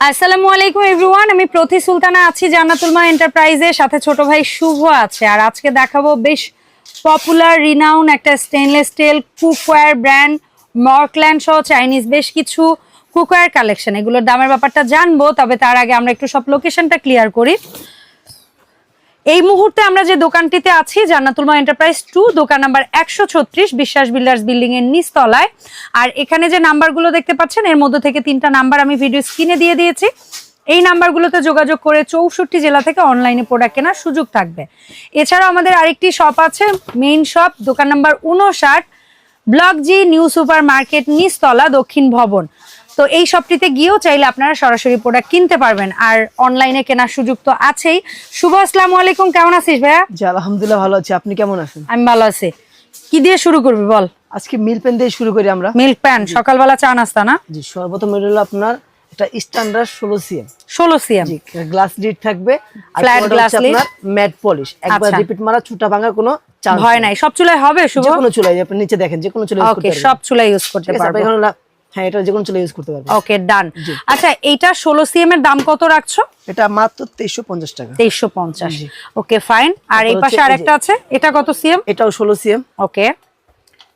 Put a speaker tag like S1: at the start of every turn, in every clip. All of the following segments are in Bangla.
S1: আসসালামু আলাইকুম এভরিওয়ান আমি প্রতি সুলতানা আছি জান্নাতুলমা এন্টারপ্রাইজের সাথে ছোট ভাই শুভ আছে। আর আজকে দেখাবো বেশ পপুলার রিনাউন একটা স্টেনলেস স্টিল কুকওয়্যার ব্র্যান্ড মর্কল্যান্ড সহ চাইনিজ বেশ কিছু কুকওয়্যার কালেকশন এগুলোর দামের ব্যাপারটা জানব, তবে তার আগে আমরা একটু সব লোকেশনটা ক্লিয়ার করি। এই মুহূর্তে আমরা যে দোকানটিতে আছি জান্নাতুলমা এন্টারপ্রাইজ টু দোকান নাম্বার একশো ছত্রিশ, বিশ্বাস বিল্ডার্স বিল্ডিং এর নিচতলায়। আর এখানে যে নাম্বারগুলো দেখতে পাচ্ছেন, এর মধ্যে থেকে তিনটা নাম্বার আমি ভিডিও স্ক্রিনে দিয়ে দিয়েছি। এই নাম্বারগুলোতে যোগাযোগ করে চৌষট্টি জেলা থেকে অনলাইনে প্রোডাক্ট কেনার সুযোগ থাকবে। এছাড়াও আমাদের আরেকটি শপ আছে মেইন শপ দোকান নাম্বার উনষাট block G new super market নিচতলা দক্ষিণ ভবন। তো এই শপটিতে গিয়েও চাইলে আপনারা সরাসরি প্রোডাক্ট কিনতে পারবেন। আর অনলাইনে কেনার সুযোগ তো আছেই। শুভ আসসালামু আলাইকুম। কেমন আছিস ভাইয়া?
S2: জি আলহামদুলিল্লাহ ভালো আছি। আপনি কেমন আছেন?
S1: আমি ভালো আছি। কি দিয়ে শুরু করবি বল?
S2: আজকে মিল পেন দিয়ে শুরু করি আমরা।
S1: মিল্ক প্যান সকালবেলা চা নাস্তা না?
S2: জি সর্বপ্রথম এটা হলো আপনার এটা স্ট্যান্ডার্ড ষোলো সিএম।
S1: ষোলো সিএম।
S2: জি গ্লাস লিড থাকবে। আর
S1: glass
S2: হচ্ছে
S1: lid?
S2: আপনার ম্যাট পলিশ একবার
S1: আচ্ছা।
S2: রিপিট মারা ছুটা ভাঙা কোনো চান্স
S1: ভয় নাই। সব চুলায় হবে শুভ?
S2: যে কোনো চুলাই আপনি নিচে দেখেন যে কোনো চুলাই ইউজ
S1: ওকে সব
S2: পারবেন
S1: চুলাই ইউজ করতে
S2: ঠিক
S1: পারব
S2: হ্যাঁ এটা যে কোনো ইউজ করতে পারবেন
S1: ওকে ডান আচ্ছা এইটা ষোলো সিএম এর দাম কত রাখছো?
S2: এটা মাত্র তেইশশো পঞ্চাশ টাকা।
S1: তেইশশো পঞ্চাশ। ওকে ফাইন আর এই পাশে আরেকটা আছে? এটা কত সিএম
S2: এটাও ষোলো সিএম
S1: ওকে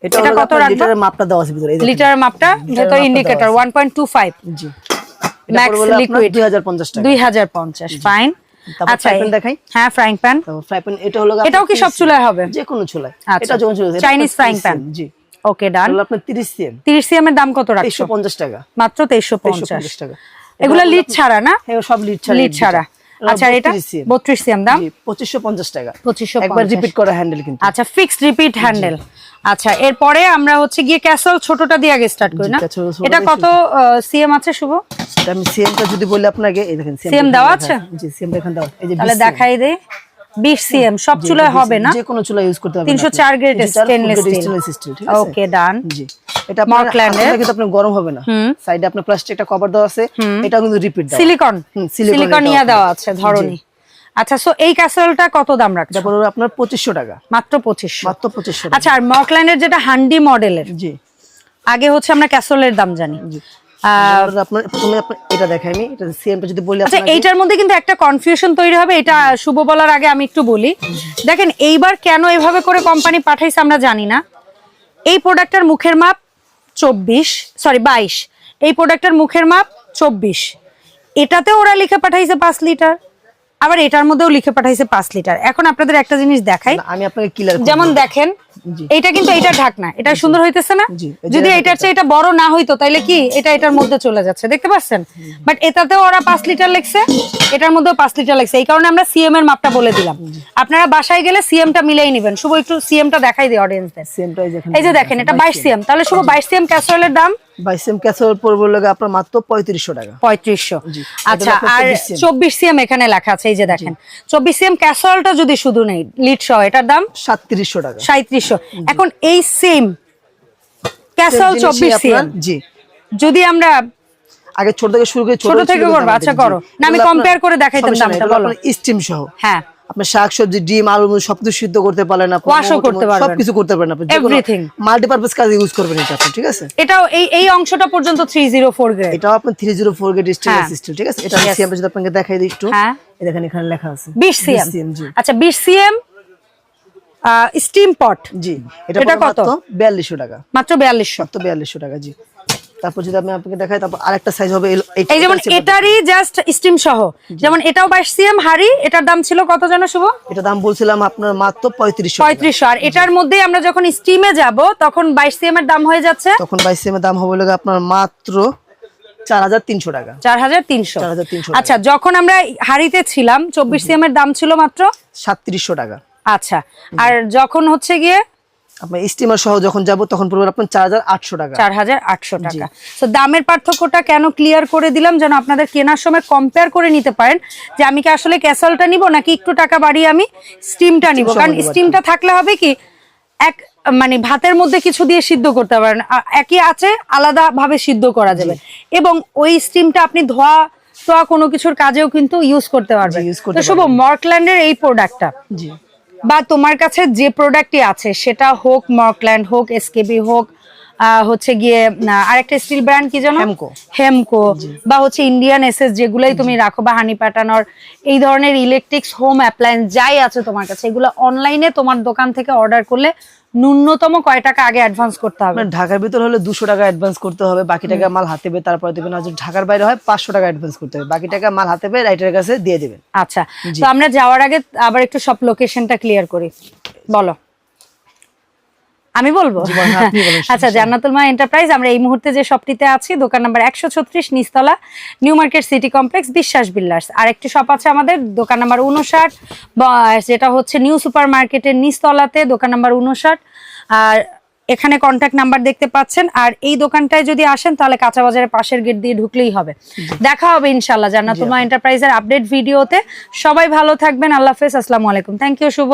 S2: এটা
S1: এটা কত রাখব?
S2: লিটারের মাপটা দেওয়া আছে ভিতরে
S1: লিটারের মাপটা?
S2: মাপটা
S1: ইন্ডিকেটর
S2: দেওয়া
S1: ওয়ান পয়েন্ট টু ফাইভ
S2: জি।
S1: ম্যাক্স লিকুইড
S2: দুই হাজার পঞ্চাশ টাকা।
S1: দুই হাজার পঞ্চাশ ফাইন আচ্ছা
S2: দেখাই?
S1: হ্যাঁ ফ্রাইং প্যান
S2: ফ্রাই প্যান এটা হলো
S1: এটাও কি সব চুলায় হবে?
S2: যে কোনো চুলায়। এটা যখন চুলায় এটা 30
S1: pan?
S2: cm, জি।
S1: ওকে ডান
S2: আপনার 30 সিএম
S1: 30 সিএম এর দাম কত রাখছো?
S2: টাকা।
S1: মাত্র 2350
S2: টাকা।
S1: এগুলা লিড ছাড়া না?
S2: এগুলো সব লিড ছাড়া
S1: লিড ছাড়া। আচ্ছা এটা
S2: 32
S1: সিএম দাম?
S2: 2550 টাকা।
S1: 2550
S2: একবার রিপিট করা হ্যান্ডেল কিন্তু।
S1: আচ্ছা ফিক্সড রিপিট হ্যান্ডেল আচ্ছা এরপরে আমরা হচ্ছে গিয়ে ক্যাসল ছোটটা দিয়ে আগে স্টার্ট করি না? এটা কত সিএম আছে শুভ?
S2: আমি সিএমটা যদি বলি আপনাকে এই দেখেন সিএম
S1: দেওয়া আছে?
S2: জি দাও এই যে
S1: তাহলে দেখাই দেই 20 হ্যাঁ, সিএম সব চুলায় হবে না?
S2: যে কোনো চুলা ইউজ করতে
S1: হবে
S2: 304 grade
S1: stainless steel okay done
S2: জি। এটা আপনার কিন্তু আপনার গরম হবে না। সাইডে আপনার প্লাস্টিক একটা কভার দেওয়া আছে। এটা কিন্তু রিপিট দাও
S1: সিলিকন সিলিকন ইয়া দেওয়া আছে ধরনী। আচ্ছা সো এই ক্যাসেলটা কত দাম রাখছে?
S2: বলুন আপনার 2500 টাকা।
S1: মাত্র 2500
S2: মাত্র 2500
S1: আচ্ছা আর মকল্যান্ডের যেটা হান্ডি মডেলের
S2: জি।
S1: আগে হচ্ছে আমরা ক্যাসলের দাম জানি।
S2: আপনার প্রথমে এটা দেখাই আমি এটা সিএমটা যদি বলি
S1: আচ্ছা এইটার মধ্যে কিন্তু একটা কনফিউশন তৈরি হবে এটা শুভ বলার আগে আমি একটু বলি। দেখেন এইবার কেন এভাবে করে কোম্পানি পাঠাইছে আমরা জানি না। এই প্রোডাক্টের মুখের মাপ চব্বিশ সরি বাইশ। এই প্রোডাক্টের মুখের মাপ চব্বিশ। এটাতে ওরা লিখে পাঠাইছে পাঁচ লিটার আবার এটার মধ্যেও লিখে পাঠাইছে পাঁচ লিটার। এখন আপনাদের একটা জিনিস দেখাই।
S2: আমি আপনাকে
S1: যেমন দেখেন। এটা কিন্তু এটা ঢাকনা। এটা সুন্দর হইতেছে না? যদি এটার চেয়ে এটা বড় না হইতো তাইলে কি এটা এটার মধ্যে চলে যাচ্ছে? দেখতে পাচ্ছেন? বাট এটাতেও ওরা পাঁচ লিটার লেখছে এটার মধ্যেও পাঁচ লিটার লেখছে। এই কারণে আমরা সিএম এর মাপটা বলে দিলাম। আপনারা বাসায় গেলে সিএমটা মিলাই নেবেন। শুভ একটু সিএমটা দেখাই দিই অডিয়েন্সদের
S2: সিএমটা এই যে
S1: দেখেন এটা বাইশ সিএম তাহলে শুভ বাইশ সিএম ক্যাসরোলের দাম?
S2: বাই সিএম পড়বে লাগে আপনার মাত্র 3500 টাকা।
S1: পঁয়ত্রিশশো।
S2: জি।
S1: আচ্ছা আর
S2: আপনার 24 CM
S1: চব্বিশ সিএম এখানে লেখা আছে এই যে দেখেন। চব্বিশ সিএম ক্যাসরোলটা যদি শুধু নেই লিড সহ এটার দাম?
S2: 3700 টাকা।
S1: সাঁত্রিশশো এখন এই সেম ক্যাসল চব্বিশ
S2: জি।
S1: যদি আমরা
S2: আগে ছোট থেকে শুরু করে
S1: ছোট থেকে করব, আচ্ছা করো। না, আমি compare করে দেখাইতাম দামটা, বলো।
S2: স্টিম সহ।
S1: হ্যাঁ।
S2: আপনি শাকসবজি ডিম আলু সবকিছু সিদ্ধ করতে পারলেন আপনি
S1: Wash ও
S2: মোমো
S1: করতে
S2: সবকিছু করতে আপনি
S1: Everything.
S2: মাল্টিপারপাস কাজে ইউজ করবেন এটা আপনি ঠিক আছে?
S1: এটাও এই এই অংশটা পর্যন্ত থ্রি জিরো ফোর গ্রেড
S2: এটাও আপনি 304 গ্রেড স্টেনলেস। স্টিল ঠিক আছে? এটা
S1: Yes.
S2: সিএম যদি আপনাকে দেখাই দিই একটু।
S1: হ্যাঁ।
S2: দেখেন এখানে লেখা আছে।
S1: বিশ সিএম
S2: 20 CM, জি।
S1: আচ্ছা বিশ সিএম স্টিম পট
S2: জি এটা
S1: কত?
S2: মাত্র 4200 টাকা।
S1: মাত্র বিয়াল্লিশশো।
S2: মাত্র 4200 টাকা জি। তারপর যদি আমি আপনাকে দেখাই তারপর আরেকটা সাইজ হবে এই-
S1: এই যেমন এটারই জাস্ট স্টিম সহ। যেমন এটাও বাইশ সিএম হাড়ি এটার দাম ছিল কত জানো শুভ?
S2: এটা দাম বলছিলাম আপনার মাত্র 3500 টাকা।
S1: পঁয়ত্রিশশো। আর এটার আমরা যখন স্টিমে যাব তখন বাইশ সিএম এর দাম হয়ে যাচ্ছে?
S2: তখন বাইশ সিএম এর দাম হবে লাগে আপনার মাত্র 4300 টাকা।
S1: চার হাজার তিনশো।
S2: 4300
S1: আচ্ছা যখন আমরা হাড়িতে ছিলাম চব্বিশ সিএম এর দাম ছিল মাত্র?
S2: 3700 টাকা।
S1: আচ্ছা আর যখন হচ্ছে গিয়ে?
S2: আপনার স্টিমার সহ যখন যাব তখন পড়বে আপনার 4800 টাকা।
S1: চার হাজার আটশো টাকা। তো দামের পার্থক্যটা কেন ক্লিয়ার করে দিলাম? যেন আপনাদের কেনার সময় কম্পেয়ার করে নিতে পারেন যে আমি কি আসলে ক্যাসলটা নিব নাকি একটু টাকা বাড়িয়ে আমি স্টিমটা নিব? কারণ স্টিমটা থাকলে হবে কি এক মানে ভাতের মধ্যে কিছু দিয়ে সিদ্ধ করতে পারেন। একই আছে আলাদা ভাবে সিদ্ধ করা যাবে। এবং ওই স্টিমটা আপনি ধোয়া তোয়া কোনো কিছুর কাজেও কিন্তু ইউজ করতে পারবেন। তো শুভ মর্কল্যান্ডের এই প্রোডাক্টটা
S2: জি।
S1: বা তোমার কাছে যে প্রোডাক্টটি আছে সেটা হোক মর্কল্যান্ড হোক এসকেবি হোক হচ্ছে গিয়ে আরেকটা স্টিল ব্র্যান্ড কি জানো?
S2: হেমকো।
S1: হেমকো বা হচ্ছে ইন্ডিয়ান এসএস যেগুলাই তুমি রাখো বা হানি প্যাটার্নর এই ধরনের ইলেকট্রিক্স হোম অ্যাপ্লায়েন্স যাই আছে তোমার কাছে এগুলো অনলাইনে তোমার দোকান থেকে অর্ডার করলে ন্যূনতম কয় টাকা আগে অ্যাডভান্স করতে হবে?
S2: মানে ঢাকার ভিতর হলে দুশো টাকা অ্যাডভান্স করতে হবে বাকি টাকা মাল হাতে পেয়ে তারপরে দেবেন আর ঢাকার বাইরে হয় পাঁচশো টাকা অ্যাডভান্স করতে হবে বাকি টাকা মাল হাতে পেয়ে রাইটারের কাছে দিয়ে দেবেন।
S1: আচ্ছা তো আমরা যাওয়ার আগে আবার একটু সব লোকেশনটা ক্লিয়ার করি। বলো। আমি বলব?
S2: বলেন,
S1: আচ্ছা জান্নাতুল মা এন্টারপ্রাইজ আমরা এই মুহূর্তে যে শপটিতে আছি দোকান নাম্বার একশো ছত্রিশ নিস্তলা new market city complex Biswas builders আর একটি শপ আছে আমাদের দোকান নাম্বার উনষাট যেটা হচ্ছে নিউ সুপার মার্কেটের নিস্তলাতে দোকান নাম্বার উনষাট আর এখানে কন্ট্যাক্ট নাম্বার দেখতে পাচ্ছেন। আর এই দোকানটায় যদি আসেন তাহলে কাঁচা বাজারের পাশের গেট দিয়ে ঢুকলেই হবে। দেখা হবে ইনশাল্লাহ জান্নাতুল মা এন্টারপ্রাইজের আপডেট ভিডিওতে সবাই ভালো থাকবেন আল্লাহ হাফেজ আসসালামু আলাইকুম। Thank you Shubho.